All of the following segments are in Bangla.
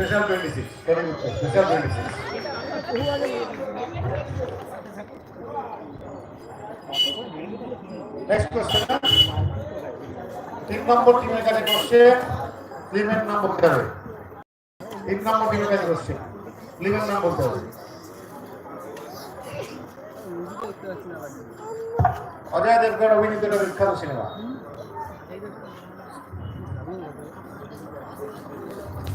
Special twenty special twenty next question তিন নম্বর টিমের কাছে কোশ্চেন ফিল্মের নাম বলতে হবে তিন নম্বর টিমের কাছে কোশ্চেন ফিল্মের নাম বলতে হবে অজয় দেবগন অভিনীত বিখ্যাত সিনেমা।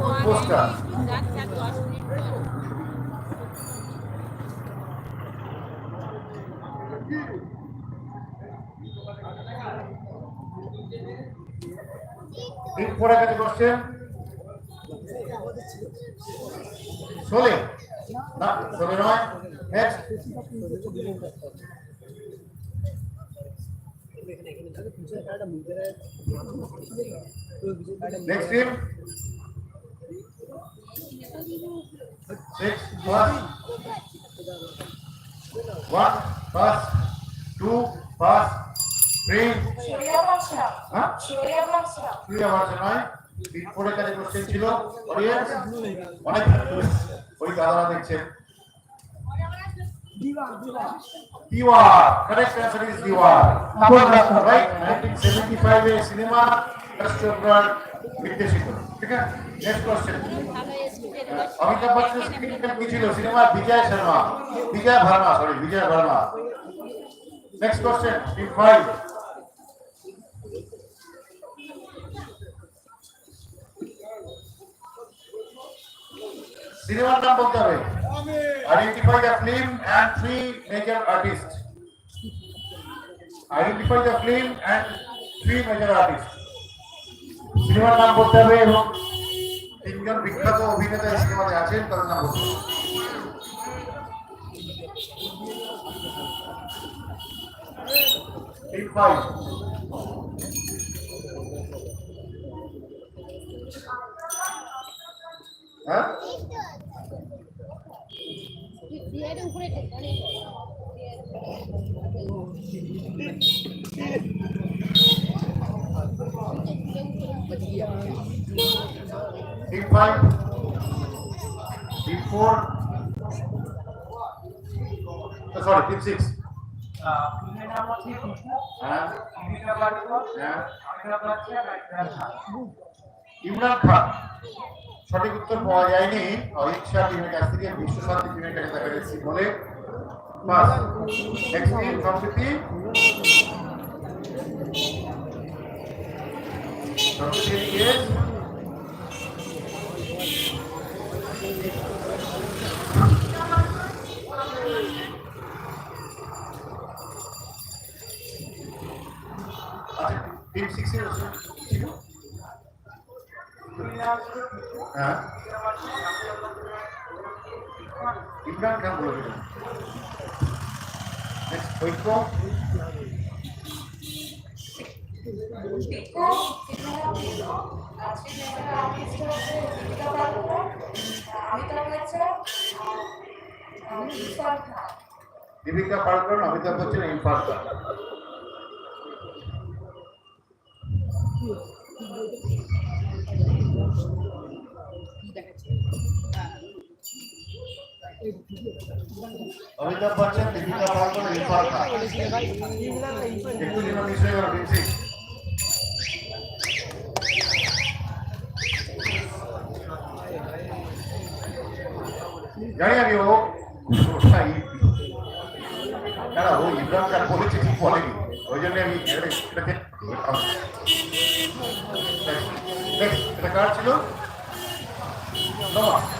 পোস্টার কাছে কোশ্চেন শোলে। না শোলে নয়। Next team. Six, one. One, pass. Two, pass. Three? Three নয়। তিন পরের কোশ্চেন ছিল অডিয়েন্স অনেক ওই দাদারা দেখছেন Deewar correct answer is Deewar right 1975 এর সিনেমা চোপড়ার নির্দেশিত ঠিক আছে অমিতাভ বচ্চন কি ছিল? Cinema Vijay Sharma. Vijay Verma sorry Vijay Verma. Next question team five সিনেমার নাম বলতে হবে। Identify the film and three major artist identify the film and three major artist সিনেমার নাম বলতে হবে এবং তিনজন বিখ্যাত অভিনেতা সিনেমাতে আছেন তার নাম হ্যাঁ Yeah. D5, D4, oh, sorry, D6. হ্যাঁ? হ্যাঁ? হ্যাঁ? ইমরান খান সঠিক উত্তর পাওয়া যায়নি। অহিংসা টিমের কাছ থেকে বিশ্ব শান্তি টিমের কাছে দেখা বলে। সংস্কৃতি সংস্কৃতি খান বলে ঐক্য দীপিকা পাড়কর অমিতাভ বচ্চন অমিতাভ বচ্চন দীপিকা ইরফান খান একটু মিস হয়ে গেল বিনসি জানি আমি ও দাঁড়া ও ইমরান খান বলেছে ঠিক বলেনি ওই জন্য আমি এটা কার ছিল নমা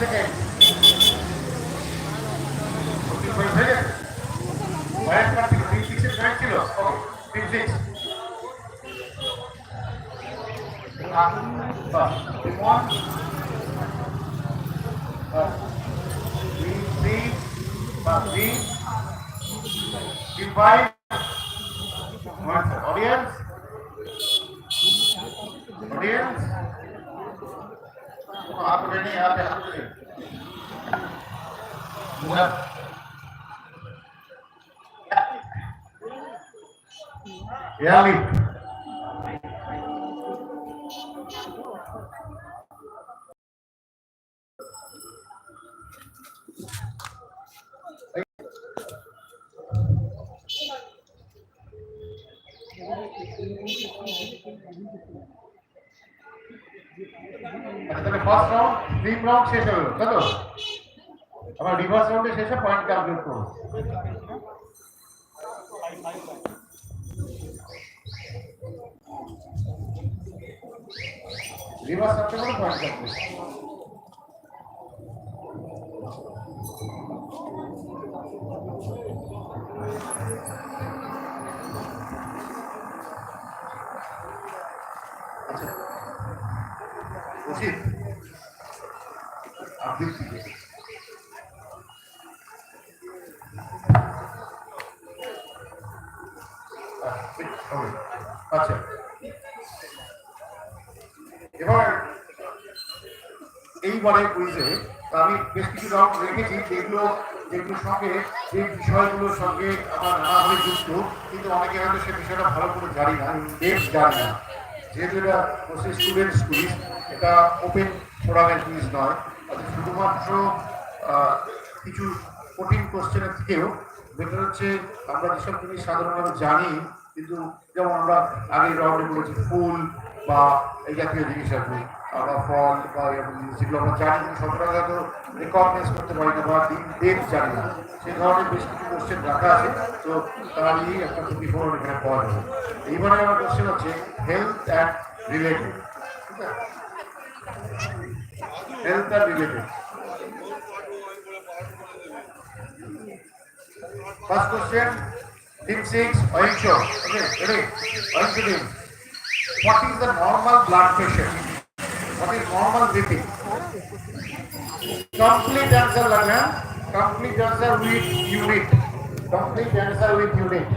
second six one three three বা three three five audience audience उसको हाथ पे हाथ Thank you. তাহলে ফার্স্ট রাউন্ড থ্রি রাউন্ড শেষ হলো তাই তো আবার রিভার্স রাউন্ডে শেষে পয়েন্ট ক্যালকুলেট করব। রিভার্স রাউন্ডে কোনো পয়েন্ট ক্যালকুলেট উচিত আচ্ছা। এবার এইবারে কুইজে আমি বেশ কিছু রাউন্ড রেখেছি, যেগুলো যেগুলোর সঙ্গে যে বিষয়গুলোর সঙ্গে আমার নানাভাবে যুক্ত, কিন্তু অনেকে হয়তো সে বিষয়টা ভালো করে জানি না ডেপস জানি না। যেহেতু এটা স্টুডেন্টস কুইজ এটা ওপেন ফোরামের কুইজ নয়। অর্থাৎ শুধুমাত্র কিছু কঠিন কোশ্চেনের থেকেও বেটার হচ্ছে আমরা যেসব জিনিস সাধারণভাবে জানি, কিন্তু যেমন আমরা আগের রাউন্ডে বলেছি ফুল বা এই জাতীয় জিনিস কি আমরা ফল বা যেগুলো আমরা জানি কিন্তু সবটা হয়তো রেকগনাইজ করতে পারি না বা দিন ডেট জানি না। সেই ধরনের বেশ কিছু কোশ্চেন রাখা আছে, তো তারা নিয়েই একটা টোয়েন্টি ফোর এখানে পাওয়া যাবে এইবারে আমার কোশ্চেন হচ্ছে হেলথ অ্যান্ড রিলেটেড ঠিক আছে? Health and related First question, team six, Aisha. Okay, ready? Aisha team. What is the normal blood pressure? What is normal BP? Complete answer, Lagna. Complete answer with unit. Complete answer with unit.